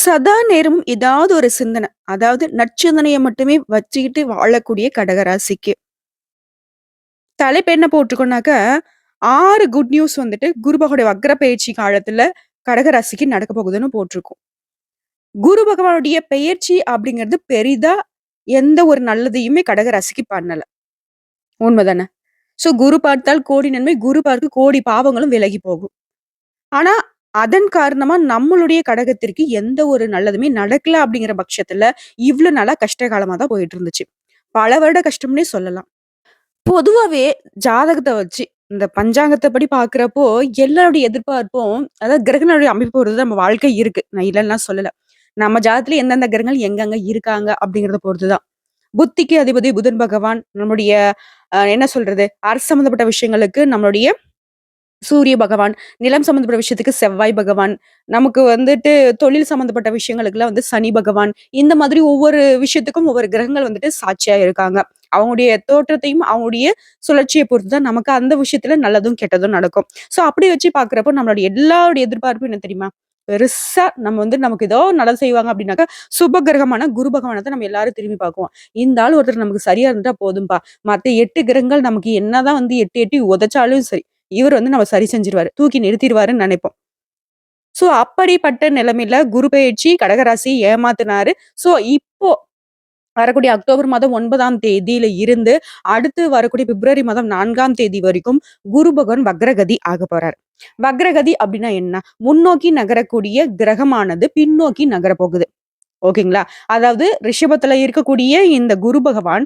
சதா நேரம் ஏதாவது ஒரு சிந்தனை. அதாவது நற்சிந்தனையை மட்டுமே வச்சுக்கிட்டு வாழக்கூடிய கடகராசிக்கு. தலைப்பு என்ன போட்டிருக்கோம்னாக்க, ஆறு குட் நியூஸ் வந்துட்டு குருபகோடைய வக்ர பயிற்சி காலத்துல கடகராசிக்கு நடக்க போகுதுன்னு போட்டிருக்கோம். குரு பகவானுடைய பெயர்ச்சி அப்படிங்கிறது பெரிதா எந்த ஒரு நல்லதையுமே கடகராசிக்கு பண்ணல. உண்மைதானே? ஸோ குரு பார்த்தால் கோடி நன்மை, குரு பார்க்க கோடி பாவங்களும் விலகி போகும். ஆனா, அதன் காரணமா நம்மளுடைய கடகத்திற்கு எந்த ஒரு நல்லதுமே நடக்கல அப்படிங்கிற பட்சத்துல, இவ்வளவு நாளா கஷ்ட காலமா தான் போயிட்டு இருந்துச்சு. பல வருட கஷ்டம்னே சொல்லலாம். பொதுவாவே ஜாதகத்தை வச்சு, இந்த பஞ்சாங்கத்தை படி பார்க்குறப்போ எல்லாருடைய எதிர்பார்ப்பும் அதாவது கிரகங்களுடைய அமைப்பு பொறுத்து நம்ம வாழ்க்கை இருக்கு. நான் இல்லைன்னா சொல்லல. நம்ம ஜாதகத்துல எந்தெந்த கிரகங்கள் எங்கெங்க இருக்காங்க அப்படிங்கிறத பொறுத்து தான். புத்திக்கு அதிபதி புதன் பகவான், நம்முடைய என்ன சொல்றது? அரசு சம்மந்தப்பட்ட விஷயங்களுக்கு நம்மளுடைய சூரிய பகவான், நிலம் சம்மந்தப்பட்ட விஷயத்துக்கு செவ்வாய் பகவான், நமக்கு வந்துட்டு தொழில் சம்மந்தப்பட்ட விஷயங்களுக்குலாம் வந்து சனி பகவான், இந்த மாதிரி ஒவ்வொரு விஷயத்துக்கும் ஒவ்வொரு கிரகங்கள் வந்துட்டு சாட்சியா இருக்காங்க. அவங்களுடைய தோற்றத்தையும், அவங்களுடைய சுழற்சியை பொறுத்து தான் நமக்கு அந்த விஷயத்துல நல்லதும், கெட்டதும் நடக்கும். ஸோ அப்படி வச்சு பாக்குறப்போ நம்மளுடைய எல்லாருடைய எதிர்பார்ப்பும் என்ன தெரியுமா? பெருசா நம்ம வந்து நமக்கு ஏதோ நல்லது செய்வாங்க அப்படின்னாக்கா, சுப கிரகமான குரு பகவான தான் நம்ம எல்லாரும் திரும்பி பார்க்குவோம். இந்த ஆள் ஒருத்தர் நமக்கு சரியா இருந்துட்டா போதும்பா. மற்ற எட்டு கிரகங்கள் நமக்கு என்னதான் வந்து எட்டி எட்டி உதைச்சாலும் சரி, இவர் வந்து நம்ம சரி செஞ்சிருவாரு தூக்கி நிறுத்திடுவாருன்னு நினைப்போம் ஸோ அப்படிப்பட்ட நிலைமையில குரு பயிற்சி கடகராசி ஏமாத்தினாரு ஸோ இப்போ வரக்கூடிய அக்டோபர் மாதம் ஒன்பதாம் தேதியில இருந்து, அடுத்து வரக்கூடிய பிப்ரவரி மாதம் நான்காம் தேதி வரைக்கும் குரு பகவான் வக்ரகதி ஆக போறாரு. வக்ரகதி அப்படின்னா என்ன? முன்னோக்கி நகரக்கூடிய கிரகமானது பின்னோக்கி நகரப் போகுது. ஓகேங்களா? அதாவது ரிஷபத்துல இருக்கக்கூடிய இந்த குரு பகவான்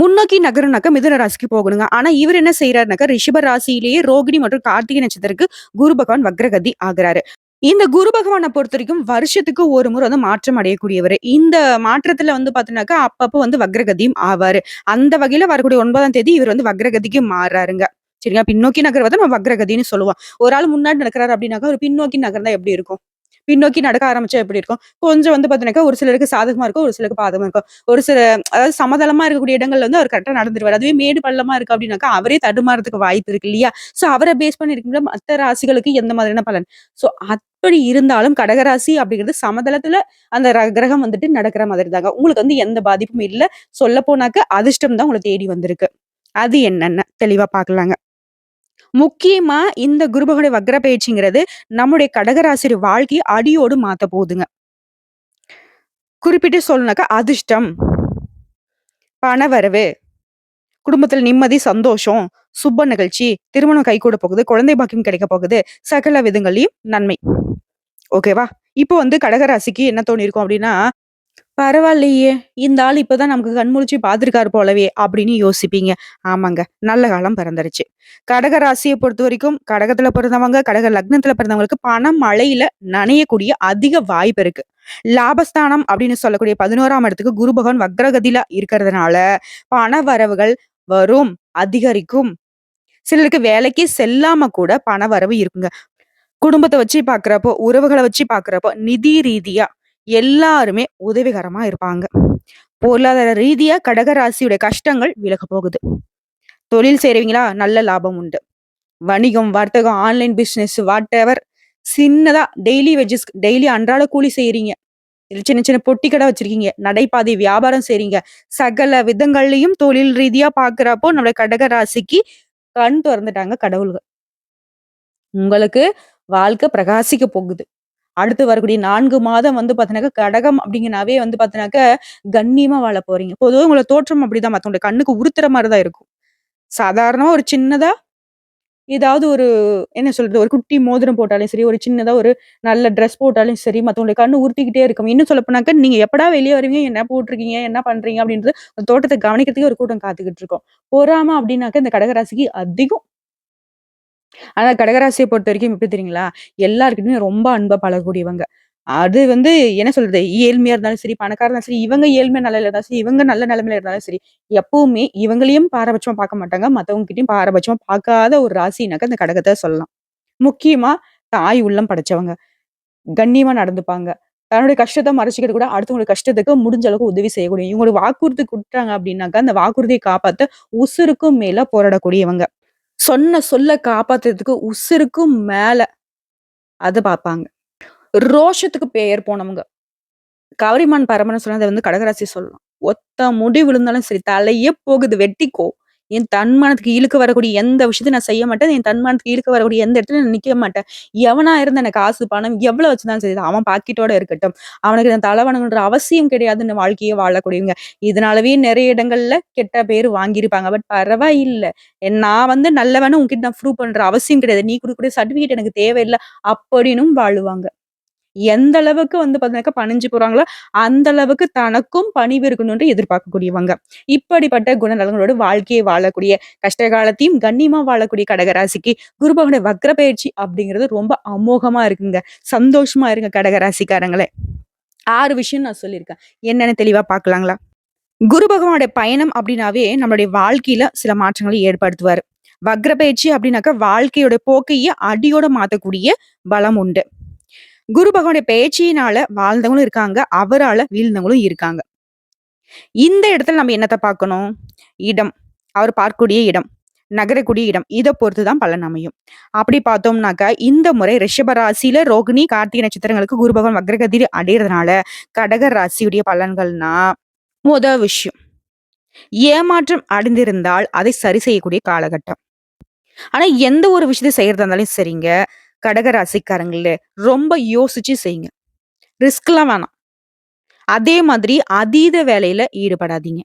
முன்னோக்கி நகரும்னாக்கா மிதுன ராசிக்கு போகணுங்க. ஆனா இவர் என்ன செய்யறாருனாக்கா ரிஷப ராசியிலேயே ரோகிணி மற்றும் கார்த்திகை நட்சத்திரத்துக்கு குரு பகவான் வக்ரகதி ஆகுறாரு. இந்த குரு பொறுத்த வரைக்கும் வருஷத்துக்கு ஒரு முறை வந்து மாற்றம் அடையக்கூடியவரு. இந்த மாற்றத்துல வந்து பாத்தீங்கன்னாக்கா அப்பப்போ வந்து வக்ரகதியும் ஆவாரு. அந்த வகையில வரக்கூடிய ஒன்பதாம் தேதி இவர் வந்து வக்ரகதிக்கு மாறாருங்க சரிங்களா? பின்னோக்கி நகர்வத நம்ம வக்ரகதின்னு சொல்லுவோம். ஒரு ஆள் முன்னாடி நடக்கிறாரு அப்படின்னாக்கா, ஒரு பின்னோக்கி நகர்ந்தா எப்படி இருக்கும்? பின்னோக்கி நடக்க ஆரம்பிச்சா எப்படி இருக்கும்? கொஞ்சம் வந்து பார்த்தீங்கன்னாக்கா, ஒரு சிலருக்கு சாதகமா இருக்கும், ஒரு சிலருக்கு பாதகமா இருக்கும். ஒரு சில அதாவது சமதளமா இருக்கக்கூடிய இடங்கள்ல வந்து அவர் கரெக்டாக நடந்துருவார் அதுவே மேடு பள்ளமா இருக்கு அப்படின்னாக்கா, அவரே தடுமாறதுக்கு வாய்ப்பு இருக்கு இல்லையா? ஸோ அவரை பேஸ் பண்ணி இருக்கும்போது மத்த ராசிகளுக்கு எந்த மாதிரியான பலன்? ஸோ அப்படி இருந்தாலும் கடகராசி அப்படிங்கிறது சமதளத்துல அந்த ர கிரகம் வந்துட்டு நடக்கிற மாதிரி தாங்க. உங்களுக்கு வந்து எந்த பாதிப்பும் இல்ல. சொல்லப்போனாக்க அதிர்ஷ்டம் தான் உங்களை தேடி வந்திருக்கு. அது என்னென்ன தெளிவா பார்க்கலாங்க. முக்கியமா இந்த குரு வக்ர பயிற்சிங்கிறது நம்முடைய கடகராசி வாழ்க்கையை அடியோடு மாத்த போகுதுங்க. குறிப்பிட்டு சொல்லணும்னாக்கா அதிர்ஷ்டம், பணவரவு, குடும்பத்தில் நிம்மதி, சந்தோஷம், சுப நிகழ்ச்சி, திருமணம் கைகூடப் போகுது, குழந்தை பாக்கியம் கிடைக்கப் போகுது, சகல விதங்களையும் நன்மை. ஓகேவா? இப்போ வந்து கடகராசிக்கு என்ன தோணியிருக்கும் அப்படின்னா, பரவாயில்லையே! இந்த ஆள் இப்பதான் நமக்கு கண்முழிச்சு பார்த்துருக்காரு போலவே அப்படின்னு யோசிப்பீங்க. ஆமாங்க. நல்ல காலம் பிறந்துருச்சு. கடக பொறுத்த வரைக்கும் கடகத்துல பிறந்தவங்க, கடக லக்னத்துல பிறந்தவங்களுக்கு பணம் மழையில நனையக்கூடிய அதிக வாய்ப்பு இருக்கு. லாபஸ்தானம் அப்படின்னு சொல்லக்கூடிய 11ஆம் இடத்துக்கு குரு பகவான் வக்ரகதியில இருக்கிறதுனால, பண வரவுகள் வரும், அதிகரிக்கும். சிலருக்கு வேலைக்கு செல்லாம கூட பண வரவு இருக்குங்க. குடும்பத்தை வச்சு பாக்குறப்போ உறவுகளை வச்சு பாக்குறப்போ நிதி ரீதியா எல்லாருமே உதவிகரமா இருப்பாங்க. பொருளாதார ரீதியா கடக ராசியுடைய கஷ்டங்கள் விலக போகுது. தொழில் செய்றவங்களா நல்ல லாபம் உண்டு. வணிகம், வர்த்தகம், ஆன்லைன் பிசினஸ் எவர் சின்னதா டெய்லி வெஜஸ் டெய்லி அன்றாட கூலி செய்யறீங்க சின்ன சின்ன பொட்டி கடை வச்சிருக்கீங்க. நடைபாதை வியாபாரம் செய்றீங்க. சகல விதங்கள்லையும் தொழில் ரீதியா பாக்குறப்போ நம்முடைய கடக ராசிக்கு கண் திறந்துட்டாங்க கடவுள்கள். உங்களுக்கு வாழ்க்கை பிரகாசிக்க போகுது. அடுத்து வரக்கூடிய நான்கு மாதம் வந்து பார்த்தீங்கன்னா கடகம் அப்படிங்கனாவே வந்து பார்த்தீங்கன்னாக்க கண்ணியமாக வாழ போறீங்க. பொதுவாக உங்களை தோற்றம் அப்படிதான் மத்தவங்களுடைய கண்ணுக்கு உறுத்துற மாதிரி தான் இருக்கும். சாதாரணமாக ஒரு சின்னதா ஏதாவது ஒரு என்ன சொல்றது? ஒரு குட்டி மோதிரம் போட்டாலும் சரி, ஒரு சின்னதா ஒரு நல்ல ட்ரெஸ் போட்டாலும் சரி, மற்றவங்களுக்கு கண்ணு உறுத்திக்கிட்டே இருக்கும். இன்னும் சொல்லப்போனாக்க நீங்க எப்படா வெளியே வருவீங்க? என்ன போட்டிருக்கீங்க? என்ன பண்றீங்க? அப்படின்றது அந்த தோற்றத்த கவனிக்கிறதுக்கே ஒரு கூட்டம் காத்துக்கிட்டு இருக்கும். பொறாம அப்படின்னாக்கா இந்த கடகராசிக்கு அதிகம். ஆனா கடகராசிய பொறுத்தவரைக்கும் எப்படி தெரியுங்களா? எல்லார்கிட்டயுமே ரொம்ப அன்பா பழகக்கூடியவங்க. அது வந்து என்ன சொல்றது? ஏழ்மையா இருந்தாலும் சரி, பணக்காரா இருந்தாலும் சரி, இவங்க ஏழ்மை நிலையில இருந்தாலும் சரி, இவங்க நல்ல நிலைமையில இருந்தாலும் சரி, எப்பவுமே இவங்களையும் பாரபட்சமா பார்க்க மாட்டாங்க. மத்தவங்ககிட்டயும் பாரபட்சமா பார்க்காத ஒரு ராசினாக்க இந்த கடகத்தை சொல்லலாம். முக்கியமா தாய் உள்ளம் படைச்சவங்க. கண்ணியமா நடந்துப்பாங்க. தன்னுடைய கஷ்டத்தை மறைச்சிக்கிறது கூட அடுத்தவங்களுடைய கஷ்டத்துக்கு முடிஞ்ச அளவுக்கு உதவி செய்யக்கூடிய இவங்களோட வாக்குறுதி கொடுத்தாங்க அப்படின்னாக்கா, அந்த வாக்குறுதியை காப்பாத்த உசுருக்கும் மேல போராடக்கூடியவங்க. சொன்ன சொல்ல காப்பாத்துறதுக்கு உசுருக்கும் மேல அதை பார்ப்பாங்க. ரோஷத்துக்கு பெயர் போனவங்க. கவரிமான் பரமன்னு சொன்னா வந்து கடகராசி சொல்லலாம். ஒத்த முடி விழுந்தாலும் சரி, தலையே போகுது வெட்டிக்கோ. என் தன்மானத்துக்கு இழுக்க வரக்கூடிய எந்த விஷயத்தையும் நான் செய்ய மாட்டேன். என் தன்மானத்துக்கு இழுக்க வரக்கூடிய எந்த இடத்துல நான் நிற்க மாட்டேன். எவனா இருந்த எனக்கு காசு, பணம் எவ்வளவு வச்சிருந்தாலும் சரி, அவன் பாக்கெட்டோட இருக்கட்டும். அவனுக்கு நான் தல வணங்கணுன்ற அவசியம் கிடையாதுன்னு வாழ்க்கையை வாழக்கூடியவங்க. இதனாலவே நிறைய இடங்கள்ல கெட்ட பேர் வாங்கியிருப்பாங்க. பட் பரவாயில்லை நான் வந்து நல்லவன்னு உங்ககிட்ட நான் ப்ரூவ் பண்ற அவசியம் கிடையாது. நீ கொடுக்கக்கூடிய சர்டிபிகேட் எனக்கு தேவையில்லை அப்படின்னும் வாழுவாங்க. எந்த அளவுக்கு வந்து பார்த்தீங்கன்னாக்கா பணிஞ்சு போறாங்களோ, அந்த அளவுக்கு தனக்கும் பணிவு இருக்கணும்னு எதிர்பார்க்கக்கூடியவங்க. இப்படிப்பட்ட குணநலங்களோடு வாழ்க்கையை வாழக்கூடிய, கஷ்ட காலத்தையும் கண்ணியமா வாழக்கூடிய கடகராசிக்கு குரு வக்ர பயிற்சி அப்படிங்கிறது ரொம்ப அமோகமா இருக்குங்க. சந்தோஷமா இருங்க கடகராசிக்காரங்களே. ஆறு விஷயம் நான் சொல்லியிருக்கேன். என்னன்னு தெளிவா பார்க்கலாங்களா? குரு பகவானுடைய பயணம் அப்படின்னாவே நம்மளுடைய வாழ்க்கையில சில மாற்றங்களை ஏற்படுத்துவார் வக்ர பயிற்சி அப்படின்னாக்கா வாழ்க்கையோட போக்கையே அடியோட மாத்தக்கூடிய பலம் உண்டு. குரு பகவானுடைய பேச்சினால வாழ்ந்தவங்களும் இருக்காங்க. அவரால வீழ்ந்தவங்களும் இருக்காங்க. இந்த இடத்துல நம்ம என்னத்த பார்க்கணும்? இடம். அவர் பார்க்கக்கூடிய இடம். நகரக்கூடிய இடம். இதை பொறுத்து தான் பலன் அமையும். அப்படி பார்த்தோம்னாக்கா, இந்த முறை ரிஷப ராசியில ரோகிணி, கார்த்திகை நட்சத்திரங்களுக்கு குரு பகவான் வக்ரகதி அடையறதுனால, கடக ராசியுடைய பலன்கள்னா, முத விஷயம். ஏமாற்றம் அடைந்திருந்தால் அதை சரி செய்யக்கூடிய காலகட்டம். ஆனா எந்த ஒரு விஷயத்தை செய்யறதா இருந்தாலும் சரிங்க, கடகராசிக்காரங்களே ரொம்ப யோசிச்சு செய்யுங்க. ரிஸ்க்லாம் வேணாம். அதே மாதிரி அதீத வேலையில ஈடுபடாதீங்க.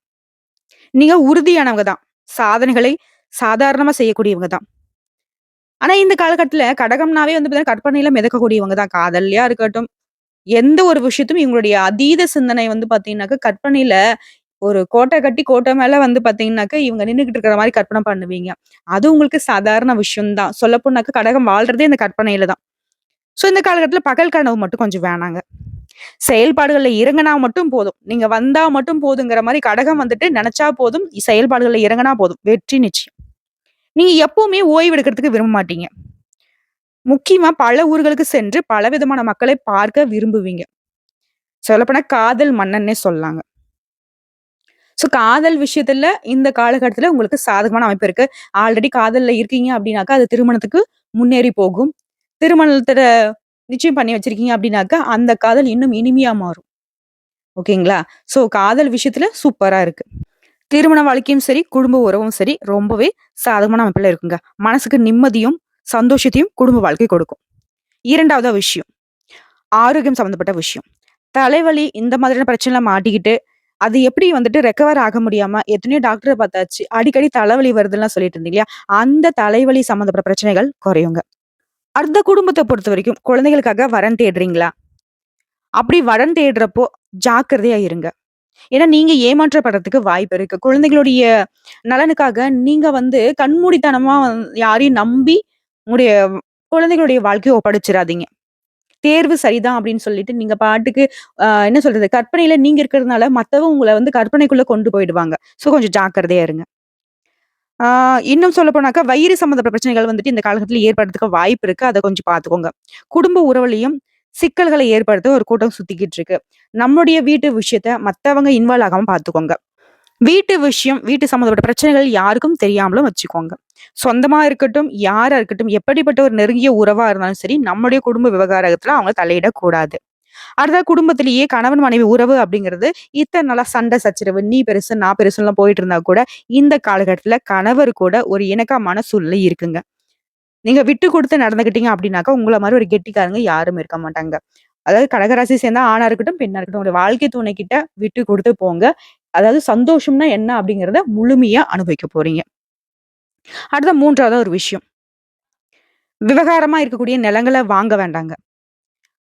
நீங்க உறுதியானவங்க தான். சாதனைகளை சாதாரணமா செய்யக்கூடியவங்க தான். ஆனா இந்த காலகட்டத்துல கடகம்னாவே வந்து பார்த்தீங்கன்னா, கற்பனையில மிதக்கக்கூடியவங்க தான். காதல்லையா இருக்கட்டும், எந்த ஒரு விஷயத்தும் இவங்களுடைய அதீத சிந்தனை வந்து பாத்தீங்கன்னாக்க கற்பனையில ஒரு கோட்டை கட்டி கோட்டை மேல வந்து பார்த்தீங்கன்னாக்கா, இவங்க நின்றுக்கிட்டு இருக்கிற மாதிரி கற்பனை பண்ணுவீங்க. அது உங்களுக்கு சாதாரண விஷயம்தான் சொல்லப்போனாக்கா கடகம் வாழ்றதே இந்த கற்பனையில தான். ஸோ இந்த காலகட்டத்தில் பகல் கனவு மட்டும் கொஞ்சம் வேணாங்க. செயல்பாடுகளில் இறங்குனா மட்டும் போதும். நீங்க வந்தா மட்டும் போதுங்கிற மாதிரி கடகம் வந்துட்டு நினச்சா போதும், செயல்பாடுகளில் இறங்குனா போதும். வெற்றி நிச்சயம். நீங்க எப்பவுமே ஓய்வு எடுக்கிறதுக்கு விரும்ப மாட்டீங்க. முக்கியமா பல ஊர்களுக்கு சென்று பல விதமான மக்களை பார்க்க விரும்புவீங்க. சொல்லப்போனா காதல் மன்னன்னே சொல்லாங்க ஸோ காதல் விஷயத்துல இந்த காலகட்டத்தில் உங்களுக்கு சாதகமான அமைப்பு இருக்கு. ஆல்ரெடி காதலில் இருக்கீங்க அப்படின்னாக்கா, அது திருமணத்துக்கு முன்னேறி போகும். திருமணத்தில் நிச்சயம் பண்ணி வச்சிருக்கீங்க அப்படின்னாக்கா, அந்த காதல் இன்னும் இனிமையா மாறும். ஓகேங்களா? ஸோ காதல் விஷயத்துல சூப்பரா இருக்கு. திருமண வாழ்க்கையும் சரி, குடும்ப உறவும் சரி, ரொம்பவே சாதகமான அமைப்பில் இருக்குங்க. மனசுக்கு நிம்மதியும், சந்தோஷத்தையும் குடும்ப வாழ்க்கை கொடுக்கும். இரண்டாவது விஷயம். ஆரோக்கியம் சம்மந்தப்பட்ட விஷயம். தலைவலி இந்த மாதிரியான பிரச்சனைலாம் மாட்டிக்கிட்டு, அது எப்படி வந்துட்டு ரெக்கவர் ஆக முடியாம எத்தனையோ டாக்டரை பார்த்தாச்சு. அடிக்கடி தலைவலி வருதுலாம் சொல்லிட்டு இருந்தீங்க இல்லையா? அந்த தலைவலி சம்மந்தப்பட்ட பிரச்சனைகள் குறையுங்க. அடுத்த பொறுத்த வரைக்கும் குழந்தைகளுக்காக வரன் தேடுறீங்களா? அப்படி வரன் தேடுறப்போ ஜாக்கிரதையா இருங்க. ஏன்னா நீங்க ஏமாற்றப்படுறதுக்கு வாய்ப்பு இருக்கு. குழந்தைகளுடைய நலனுக்காக நீங்க வந்து கண்மூடித்தனமா யாரையும் நம்பி உங்களுடைய குழந்தைகளுடைய வாழ்க்கையை ஒப்படைச்சிடாதீங்க தேர்வு சரிதான் அப்படின்னு சொல்லிட்டு நீங்க பாட்டுக்கு என்ன சொல்றது? கற்பனையில நீங்க இருக்கிறதுனால மத்தவங்க உங்களை வந்து கற்பனைக்குள்ள கொண்டு போயிடுவாங்க. ஸோ கொஞ்சம் ஜாக்கிரதையா இருங்க. ஆஹ் இன்னும் சொல்லப்போனாக்கா, வயிறு சம்மந்தப்பட்ட பிரச்சனைகள் வந்துட்டு இந்த காலகட்டத்தில் ஏற்படுறதுக்கு வாய்ப்பு இருக்கு. அதை கொஞ்சம் பார்த்துக்கோங்க. குடும்ப உறவுலையும் சிக்கல்களை ஏற்படுத்த ஒரு கூட்டம் சுத்திக்கிட்டு இருக்கு. நம்முடைய வீட்டு விஷயத்த மத்தவங்க இன்வால்வ் ஆகாம பார்த்துக்கோங்க. வீட்டு விஷயம், வீட்டு சம்மந்தப்பட்ட பிரச்சனைகள் யாருக்கும் தெரியாமலும் வச்சுக்கோங்க. சொந்தமா இருக்கட்டும், யாரா இருக்கட்டும், எப்படிப்பட்ட ஒரு நெருங்கிய உறவா இருந்தாலும் சரி, நம்முடைய குடும்ப விவகாரத்துல அவங்க தலையிடக்கூடாது. அடுத்த குடும்பத்திலேயே கணவன், மனைவி உறவு அப்படிங்கிறது இத்தனை நாளா சண்டை சச்சரவு, நீ பெருசு, நான் பெருசுலாம் போயிட்டு இருந்தா கூட, இந்த காலகட்டத்துல கணவர் கூட ஒரு இணக்கமான சூழ்நிலை இருக்குங்க. நீங்க விட்டு கொடுத்து நடந்துக்கிட்டீங்க அப்படின்னாக்கா, உங்களை மாதிரி ஒரு கெட்டிக்காரங்க யாரும் இருக்க மாட்டாங்க. அதாவது கடகராசி சேர்ந்தா ஆணா இருக்கட்டும், பெண்ணா இருக்கட்டும், உங்களுடைய வாழ்க்கை துணை கிட்ட விட்டு கொடுத்து போங்க. அதாவது சந்தோஷம்னா என்ன அப்படிங்கிறத முழுமையா அனுபவிக்க போறீங்க. அடுத்த மூன்றாவது ஒரு விஷயம். விவகாரமா இருக்கக்கூடிய நிலங்கள வாங்க வேண்டாங்க.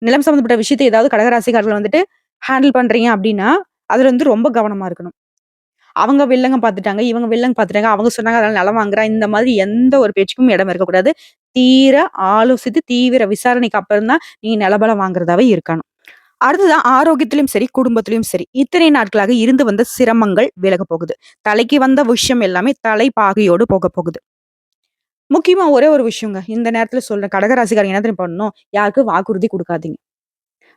நிலம் சம்மந்தப்பட்ட விஷயத்த ஏதாவது கடகராசிக்காரர்கள் வந்துட்டு ஹேண்டில் பண்றீங்க அப்படின்னா, அதுல வந்து ரொம்ப கவனமா இருக்கணும். அவங்க வில்லங்க பார்த்துட்டாங்க, இவங்க வில்லங்க பார்த்துட்டாங்க, அவங்க சொன்னாங்க அதனால நிலம் வாங்குறான் இந்த மாதிரி எந்த ஒரு பேச்சுக்கும் இடம் இருக்கக்கூடாது. தீர ஆலோசித்து தீவிர விசாரணைக்கு அப்புறம் தான் நீங்க நிலபலம் வாங்குறதாவே இருக்கணும். அடுத்ததா ஆரோக்கியத்திலும் சரி, குடும்பத்திலும் சரி, இத்தனை நாட்களாக இருந்து வந்த சிரமங்கள் விலக போகுது. தலைக்கு வந்த விஷயம் எல்லாமே தலை பாகையோடு போக போகுது. முக்கியமா ஒரே ஒரு விஷயங்க. இந்த நேரத்துல சொல்றேன். கடகராசிக்காரங்க என்ன தெரியுமா பண்ணணும்? யாருக்கும் வாக்குறுதி கொடுக்காதீங்க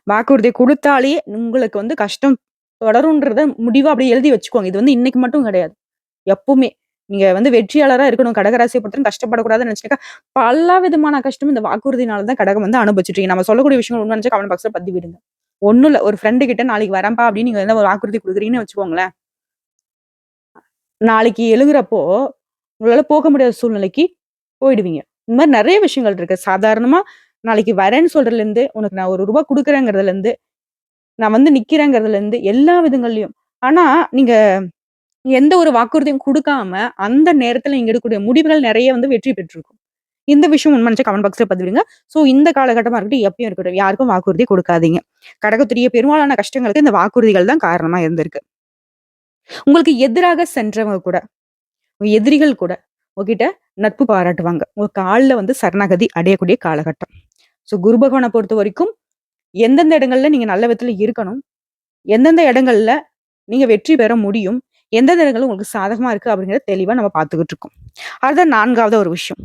வாக்குறுதி கொடுத்தாலே உங்களுக்கு வந்து கஷ்டம் தொடரும்ன்றத முடிவா அப்படியே எழுதி வச்சுக்கோங்க. இது வந்து இன்னைக்கு மட்டும் கிடையாது. எப்பவுமே. நீங்க வந்து வெற்றியாளரா இருக்கணும். கடகராசியை பொறுத்தவரை கஷ்டப்படக்கூடாதுன்னு நினைச்சுனாக்கா, பல விதமான கஷ்டம் இந்த வாக்குறுதினால தான் கடகம் வந்து அனுபவிச்சுட்டு நம்ம சொல்லக்கூடிய விஷயங்கள் ஒன்று நினைச்சா கமெண்ட் பாக்ஸ்ல பதிவிடுங்க. ஒன்றும் இல்லை ஒரு ஃப்ரெண்டு கிட்ட நாளைக்கு வரேன்ப்பா அப்படின்னு நீங்கள் வந்து ஒரு வாக்குறுதி கொடுக்குறீங்கன்னு வச்சுக்கோங்களேன். நாளைக்கு எழுகுறப்போ, உங்களால் போக முடியாத சூழ்நிலைக்கு போயிடுவீங்க. இந்த மாதிரி நிறைய விஷயங்கள் இருக்கு. சாதாரணமாக நாளைக்கு வரேன்னு சொல்றதுலருந்து, உனக்கு நான் ஒரு ரூபா கொடுக்குறேங்கிறதுலேருந்து நான் வந்து நிற்கிறேங்கிறதுலேருந்து எல்லா விதங்கள்லையும் ஆனால் நீங்கள் எந்த ஒரு வாக்குறுதியும் கொடுக்காம அந்த நேரத்தில் நீங்கள் எடுக்கக்கூடிய முடிவுகள் நிறைய வந்து வெற்றி பெற்றிருக்கும். இந்த விஷயம் உண்மைன்னு நெனச்சா கமெண்ட் பாக்ஸ்ல பதிவிடுங்க. ஸோ இந்த காலகட்டமா இருக்கட்டும், எப்பயும் இருக்கட்டும், யாருக்கும் வாக்குறுதி கொடுக்காதீங்க கடகத்துடைய பெரும்பாலான கஷ்டங்களுக்கு இந்த வாக்குறுதிகள் தான் காரணமா இருந்திருக்கு. உங்களுக்கு எதிராக சென்றவங்க கூட, எதிரிகள் கூட உங்ககிட்ட நட்பு பாராட்டுவாங்க. உங்க காலில் வந்து சரணாகதி அடையக்கூடிய காலகட்டம். ஸோ குரு பொறுத்த வரைக்கும் எந்தெந்த இடங்கள்ல நீங்க நல்ல விதத்துல இருக்கணும், எந்தெந்த இடங்கள்ல நீங்க வெற்றி பெற முடியும், எந்தெந்த இடங்கள் உங்களுக்கு சாதகமா இருக்கு அப்படிங்கிறத தெளிவா நம்ம பார்த்துக்கிட்டு இருக்கோம். அதுதான் நான்காவது ஒரு விஷயம்.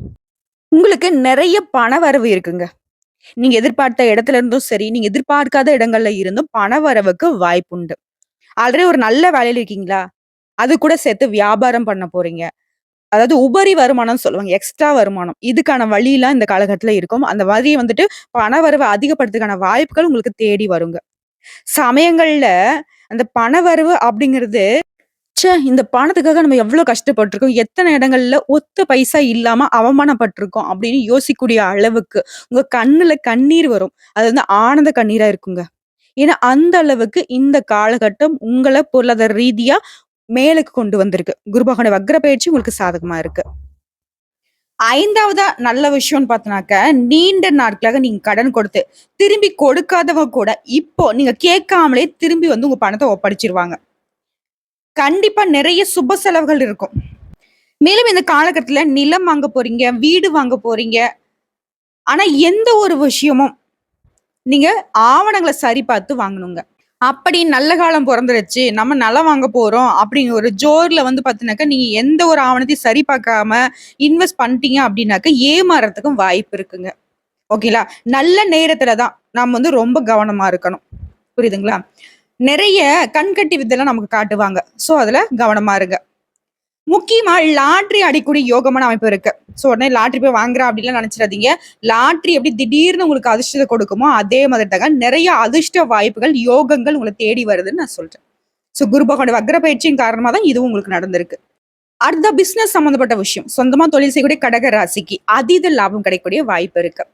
உங்களுக்கு நிறைய பண வரவு இருக்குங்க. நீங்க எதிர்பார்த்த இடத்துல இருந்தும் சரி, நீங்க எதிர்பார்க்காத இடங்கள்ல இருந்தும் பண வரவுக்கு வாய்ப்புண்டு. ஆல்ரெடி ஒரு நல்ல வேலையில இருக்கீங்களா? அது கூட சேர்த்து வியாபாரம் பண்ண போறீங்க. அதாவது உபரி வருமானம்னு சொல்லுவாங்க. எக்ஸ்ட்ரா வருமானம். இதுக்கான வழிலாம் இந்த காலகட்டத்துல இருக்கும். அந்த மாதிரி வந்துட்டு பண வரவை அதிகப்படுத்துறதுக்கான வாய்ப்புகள் உங்களுக்கு தேடி வருங்க. சமயங்கள்ல அந்த பண வரவு அப்படிங்கிறது, ச்சே! இந்த பணத்துக்காக நம்ம எவ்வளோ கஷ்டப்பட்டிருக்கோம் எத்தனை இடங்கள்ல ஒத்த பைசா இல்லாம அவமானப்பட்டிருக்கோம் அப்படின்னு யோசிக்கக்கூடிய அளவுக்கு, உங்க கண்ணுல கண்ணீர் வரும். அது வந்து ஆனந்த கண்ணீரா இருக்குங்க. ஏன்னா, அந்த அளவுக்கு இந்த காலகட்டம் உங்களை பொருளாதார ரீதியா மேலுக்கு கொண்டு வந்திருக்கு. குரு வக்ர பயிற்சி உங்களுக்கு சாதகமா இருக்கு. ஐந்தாவதா நல்ல விஷயம்னு பார்த்தோம்னாக்க, நீண்ட நாட்களாக நீங்க கடன் கொடுத்து, திரும்பி கொடுக்காதவங்க கூட, இப்போ நீங்க கேட்காமலே திரும்பி வந்து உங்க பணத்தை ஒப்படைச்சிருவாங்க. கண்டிப்பா நிறைய சுப செலவுகள் இருக்கும். மேலும் இந்த காலகட்டத்துல நிலம் வாங்க போறீங்க, வீடு வாங்க போறீங்க. ஆனா, எந்த ஒரு விஷயமும் நீங்க ஆவணங்களை சரி பார்த்து வாங்கணுங்க. அப்படி நல்ல காலம் பிறந்துருச்சு நம்ம நிலம் வாங்க போறோம் அப்படிங்கிற ஒரு ஜோர்ல வந்து பார்த்தீங்கன்னாக்கா, நீங்க எந்த ஒரு ஆவணத்தையும் சரி பார்க்காம இன்வெஸ்ட் பண்ணிட்டீங்க அப்படின்னாக்க, ஏமாறதுக்கும் வாய்ப்பு இருக்குங்க. ஓகேங்களா? நல்ல நேரத்துல தான் நாம வந்து ரொம்ப கவனமா இருக்கணும். புரியுதுங்களா? நிறைய கண்கட்டி வித்தைலாம் நமக்கு காட்டுவாங்க. ஸோ, அதில் கவனமாக இருங்க. முக்கியமாக லாட்ரி அடிக்கூடிய யோகமான அமைப்பு இருக்கு. ஸோ, உடனே லாட்ரி போய் வாங்குறேன் அப்படின்லாம் நினச்சிடாதீங்க லாட்ரி எப்படி திடீர்னு உங்களுக்கு அதிர்ஷ்டத்தை கொடுக்குமோ, அதே மாதிரி தாங்க நிறைய அதிர்ஷ்ட வாய்ப்புகள், யோகங்கள் உங்களை தேடி வருதுன்னு நான் சொல்கிறேன் ஸோ, குரு பகவானுடைய வக்ர பயிற்சியின் காரணமாக தான் இதுவும் உங்களுக்கு நடந்திருக்கு. அடுத்த பிஸ்னஸ் சம்மந்தப்பட்ட விஷயம். சொந்தமாக தொழில் செய்யக்கூடிய கடக ராசிக்கு அதீத லாபம் கிடைக்கக்கூடிய வாய்ப்பு இருக்குது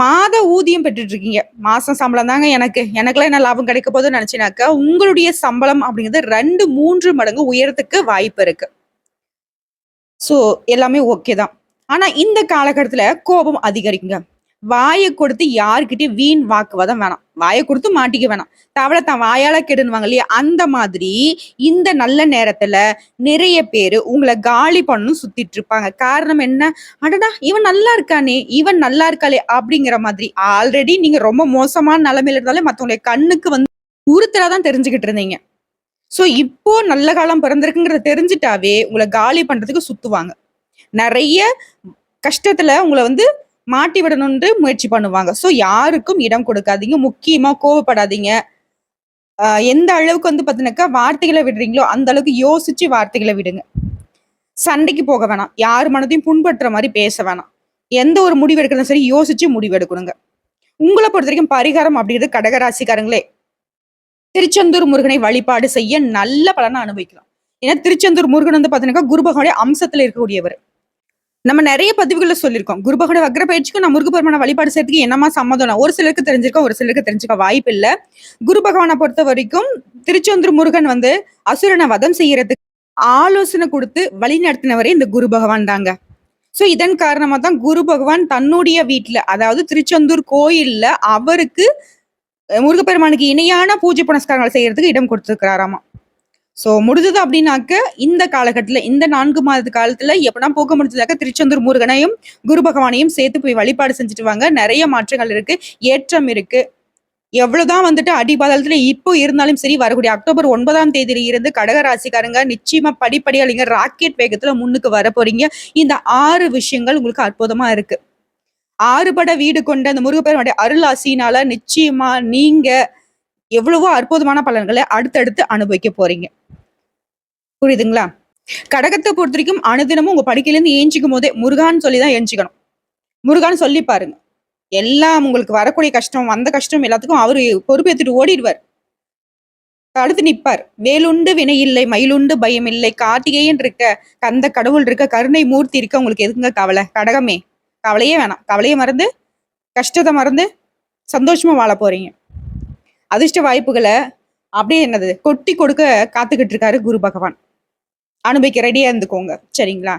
மாத ஊதியம் பெற்றுட்டு இருக்கீங்க. மாசம் சம்பளம் தாங்க எனக்கு. எனக்கெல்லாம் என்ன லாபம் கிடைக்க போகுதுன்னு நெனச்சீங்கனாக்கா, உங்களுடைய சம்பளம் அப்படிங்கிறது 2, 3 மடங்கு உயரத்துக்கு வாய்ப்பு இருக்கு. ஸோ, எல்லாமே ஓகே தான். ஆனா, இந்த காலகட்டத்துல கோபம் அதிகரிக்குங்க. வாயை கொடுத்து யார்கிட்டயும் வீண் வாக்குவாதம் வேணாம். வாயை கொடுத்து மாட்டிக்க வேணாம். தவளை தான் வாயால கெடுன்னுவாங்க இல்லையா? அந்த மாதிரி இந்த நல்ல நேரத்துல நிறைய பேரு உங்களை காலி பண்ணும் சுத்திட்டு இருப்பாங்க. காரணம் என்ன? அடடா! இவன் நல்லா இருக்கானே! இவன் நல்லா இருக்காளே! அப்படிங்கிற மாதிரி. ஆல்ரெடி நீங்க ரொம்ப மோசமான நிலைமையில இருந்தாலே மத்தவங்களுடைய கண்ணுக்கு வந்து உறுத்தலா தான் தெரிஞ்சுக்கிட்டு இருந்தீங்க. ஸோ, இப்போ நல்ல காலம் பிறந்திருக்குங்கிறத தெரிஞ்சுட்டாவே, உங்களை காலி பண்றதுக்கு சுத்துவாங்க. நிறைய கஷ்டத்துல உங்களை வந்து மாட்டி விடணும்னு முயற்சி பண்ணுவாங்க. ஸோ, யாருக்கும் இடம் கொடுக்காதீங்க. முக்கியமா கோவப்படாதீங்க. எந்த அளவுக்கு வந்து பார்த்தீங்கன்னாக்கா, வார்த்தைகளை விடுறீங்களோ, அந்த அளவுக்கு யோசிச்சு வார்த்தைகளை விடுங்க. சண்டைக்கு போக வேணாம். யார் மனதையும் புண்படுற மாதிரி பேச வேணாம். எந்த ஒரு முடிவு எடுக்கிறதும் சரி, யோசிச்சு முடிவு எடுக்கணுங்க. உங்களை பொறுத்த வரைக்கும் பரிகாரம் அப்படிங்கிறது கடகராசிக்காரங்களே திருச்செந்தூர் முருகனை வழிபாடு செய்ய நல்ல பலனை அனுபவிக்கலாம். ஏன்னா, திருச்செந்தூர் முருகன் வந்து பார்த்தீங்கன்னா குரு பகவானுடைய இருக்கக்கூடியவர். நம்ம நிறைய பதிவுகளை சொல்லியிருக்கோம். குருபகோட வக்ர பயிற்சிக்கும் நான் முருகப்பெருமான வழிபாடு செய்யறதுக்கு என்னமா சம்மதம்னா, ஒரு சிலருக்கு தெரிஞ்சிருக்கும், ஒரு சிலருக்கு தெரிஞ்சுக்க வாய்ப்பு இல்லை குரு பொறுத்த வரைக்கும் திருச்செந்தூர் முருகன் வந்து அசுரனை வதம் செய்யறதுக்கு ஆலோசனை கொடுத்து வழி நடத்தினவரே இந்த குரு பகவான் தாங்க. ஸோ, இதன் காரணமா தான் குரு பகவான் தன்னுடைய வீட்ல, அதாவது திருச்செந்தூர் கோயில்ல அவருக்கு முருகப்பெருமானுக்கு இணையான பூஜை புனஸ்காரங்கள் செய்யறதுக்கு இடம் கொடுத்துருக்கிறாராமா ஸோ, முடிஞ்சது அப்படின்னாக்க, இந்த காலகட்டத்தில் இந்த நான்கு மாத காலத்தில் எப்படின்னா போக முடிஞ்சதாக்க திருச்செந்தூர் முருகனையும், குரு பகவானையும் சேர்த்து போய் வழிபாடு செஞ்சுட்டு வாங்க. நிறைய மாற்றங்கள் இருக்கு. ஏற்றம் இருக்கு. எவ்வளவுதான் வந்துட்டு அடிபாதாளத்துல இப்போ இருந்தாலும் சரி, வரக்கூடிய அக்டோபர் ஒன்பதாம் தேதியில இருந்து கடக ராசிக்காரங்க நிச்சயமா படிப்படியா நீங்க ராக்கெட் வேகத்துல முன்னுக்கு வர போறீங்க இந்த ஆறு விஷயங்கள் உங்களுக்கு அற்புதமா இருக்கு. ஆறுபட வீடு கொண்ட அந்த முருகப்பெருமாடைய அருள் ஆசியினால நிச்சயமா நீங்க எவ்வளவோ அற்புதமான பலன்களை அடுத்தடுத்து அனுபவிக்க போறீங்க. புரியுதுங்களா? கடகத்தை பொறுத்த வரைக்கும் அனுதினமும் உங்க படுக்கையிலேருந்து ஏஞ்சிக்கும்போதே முருகான்னு சொல்லி தான் ஏஞ்சிக்கணும் முருகான்னு சொல்லி பாருங்க. எல்லாம் உங்களுக்கு வரக்கூடிய கஷ்டம், வந்த கஷ்டம் எல்லாத்துக்கும் அவரு பொறுப்பேற்றுட்டு ஓடிடுவார். அடுத்து நிற்பார் "வேலுண்டு இல்லை மயிலுண்டு பயமில்லை, கார்த்திகேயன் இருக்க, கந்த கடவுள் இருக்க, கருணை மூர்த்தி இருக்க, உங்களுக்கு எதுக்குங்க கவலை? கடகமே, கவலையே வேணாம். கவலையை மறந்து, கஷ்டத்தை மறந்து, சந்தோஷமா வாழ போறீங்க." அதிர்ஷ்ட வாய்ப்புகளை அப்படியே என்னது கொட்டி கொடுக்க காத்துக்கிட்டு இருக்காரு குரு பகவான். அனுபவிக்க ரெடியா இருந்துக்கோங்க. சரிங்களா?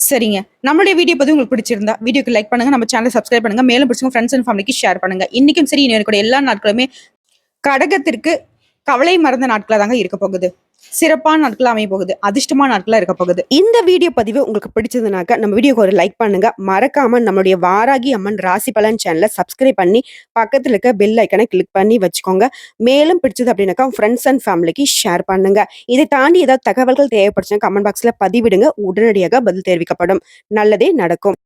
சரிங்க. நம்மளுடைய வீடியோ பதிவு உங்களுக்கு பிடிச்சிருந்தா, வீடியோக்கு லைக் பண்ணுங்க. நம்ம சேனல் சப்ஸ்கிரைப் பண்ணுங்க. மேலும் பிடிச்சவங்க ஃப்ரெண்ட்ஸ் அண்ட் ஃபேமிலிக்கு ஷேர் பண்ணுங்க. இன்னைக்கும் சரி, இனி எல்லா நாட்களுமே கடகத்திற்கு கவலை மறந்த நாட்களாக தாங்க இருக்க போகுது. சிறப்பான நாட்கள் அமைய போகுது. அதிர்ஷ்டமான நாட்களாக இருக்க போகுது. இந்த வீடியோ பதிவு உங்களுக்கு பிடிச்சதுனாக்க நம்ம வீடியோக்கு ஒரு லைக் பண்ணுங்க. மறக்காம நம்மளுடைய வாராகி அம்மன் ராசி பலன் சேனலை சப்ஸ்கிரைப் பண்ணி பக்கத்தில் இருக்க பெல் ஐக்கனை கிளிக் பண்ணி வச்சுக்கோங்க. மேலும் பிடிச்சது அப்படின்னாக்கா ஃப்ரெண்ட்ஸ் அண்ட் ஃபேமிலிக்கு ஷேர் பண்ணுங்க. இதை தாண்டி ஏதாவது தகவல்கள் தேவைப்படுச்சுன்னா கமெண்ட் பாக்ஸில் பதிவிடுங்க. உடனடியாக பதில் தெரிவிக்கப்படும். நல்லதே நடக்கும்.